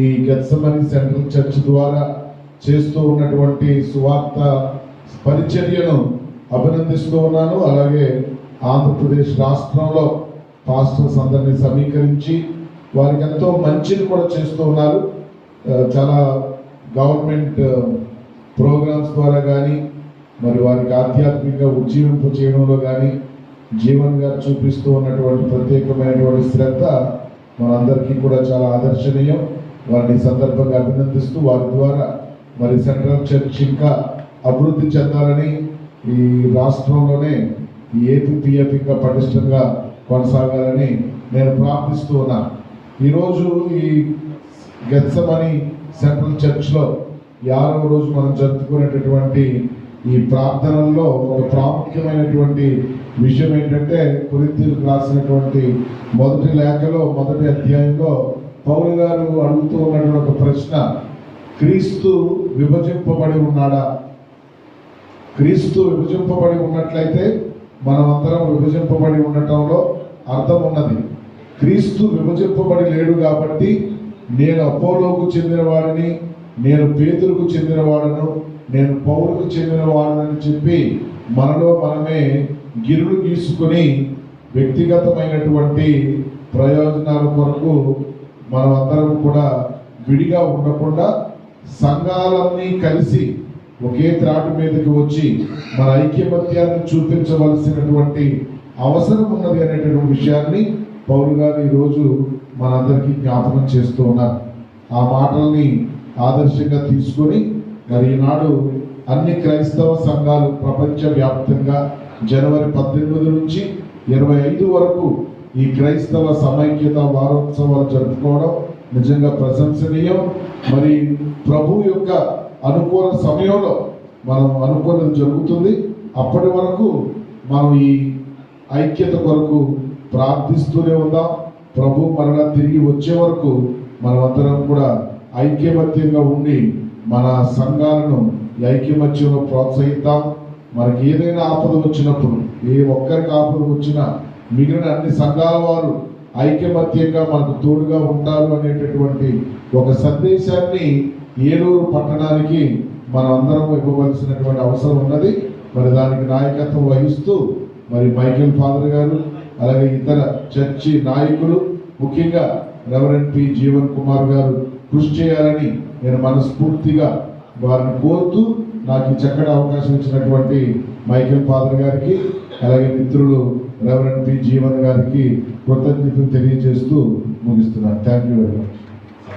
ఈ గత్సమని central church ద్వారా చేస్తూ ఉన్నటువంటి సువార్త పరిచర్యను అభినందిస్తూ ఉన్నాను. అలాగే ఆంధ్రప్రదేశ్ రాష్ట్రంలో పాస్టర్స్ అందరినీ సమీకరించి వారికి ఎంతో మంచిని కూడా చేస్తూ ఉన్నారు. చాలా గవర్నమెంట్ ప్రోగ్రామ్స్ ద్వారా కానీ మరి వారికి ఆధ్యాత్మిక ఉజ్జీవింపు చేయడంలో కానీ జీవన్ గారు చూపిస్తూ ఉన్నటువంటి ప్రత్యేకమైనటువంటి శ్రద్ధ మనందరికీ కూడా చాలా ఆదర్శనీయం. వారిని సందర్భంగా అభినందిస్తూ వారి ద్వారా మరి సెంట్రల్ చర్చ్ ఇంకా అభివృద్ధి చెందాలని ఈ రాష్ట్రంలోనే ఏపీపీఎఫ్ ఇంకా పటిష్టంగా కొనసాగాలని నేను ప్రార్థిస్తూ ఉన్నాను ఈరోజు ఈ గెత్సమని సెంట్రల్ చర్చ్లో ఈ రోజు మనం జరుపుకునేటటువంటి ఈ ప్రార్థనల్లో ఒక ప్రాముఖ్యమైనటువంటి విషయం ఏంటంటే కొరింథీయులకు రాసినటువంటి మొదటి లేఖలో మొదటి అధ్యాయంలో పౌరు గారు అడుగుతూ ఉన్నటువంటి ఒక ప్రశ్న క్రీస్తు విభజింపబడి ఉన్నాడా? క్రీస్తు విభజింపబడి ఉన్నట్లయితే మనమందరం విభజింపబడి ఉండటంలో అర్థం ఉన్నది. క్రీస్తు విభజింపబడి లేడు కాబట్టి నేను అపోలోకు చెందినవాడిని నేను పేతులకు చెందినవాడను నేను పౌరుకు చెందినవాడనని చెప్పి మనలో మనమే గిరుడు గీసుకొని వ్యక్తిగతమైనటువంటి ప్రయోజనాల కొరకు మనమందరం కూడా విడిగా ఉండకుండా సంఘాలన్నీ కలిసి ఒకే త్రాటి మీదకి వచ్చి మన ఐక్యమత్యాన్ని చూపించవలసినటువంటి అవసరం ఉన్నది అనేటటువంటి విషయాన్ని పౌరు గారు ఈరోజు మనందరికీ జ్ఞాపకం చేస్తూ ఉన్నారు. ఆ మాటల్ని ఆదర్శంగా తీసుకొని మరి ఈనాడు అన్ని క్రైస్తవ సంఘాలు ప్రపంచ వ్యాప్తంగా జనవరి పద్దెనిమిది నుంచి ఇరవై ఐదు వరకు ఈ క్రైస్తవ సమైక్యత వారోత్సవాలు జరుపుకోవడం నిజంగా ప్రశంసనీయం. మరి ప్రభు యొక్క అనుకూల సమయంలో మనం అనుకున్నది జరుగుతుంది. అప్పటి వరకు మనం ఈ ఐక్యత కొరకు ప్రార్థిస్తూనే ఉందాం. ప్రభు మరలా తిరిగి వచ్చే వరకు మనమందరం కూడా ఐక్యమత్యంగా ఉండి మన సంఘాలను ఐక్యమత్యంలో ప్రోత్సహిద్దాం. మనకి ఏదైనా ఆపద వచ్చినప్పుడు ఏ ఒక్కరికి ఆపద వచ్చినా మిగిలిన అన్ని సంఘాల వారు ఐక్యమత్యంగా మనకు తోడుగా ఉంటారు అనేటటువంటి ఒక సందేశాన్ని ఏలూరు పట్టణానికి మనం అందరం ఇవ్వవలసినటువంటి అవసరం ఉన్నది. మరి దానికి నాయకత్వం వహిస్తూ మరి మైకేల్ ఫాదర్ గారు అలాగే ఇతర చర్చి నాయకులు ముఖ్యంగా రెవరెంట్ పి జీవన్ కుమార్ గారు కృషి చేయాలని నేను మనస్ఫూర్తిగా వారిని కోరుతూ నాకు ఈ చక్కటి అవకాశం ఇచ్చినటువంటి మైకేల్ ఫాదర్ గారికి అలాగే మిత్రులు రెవరెంట్ పి జీవన్ గారికి కృతజ్ఞతలు తెలియజేస్తూ ముగిస్తున్నాను. Thank you very much.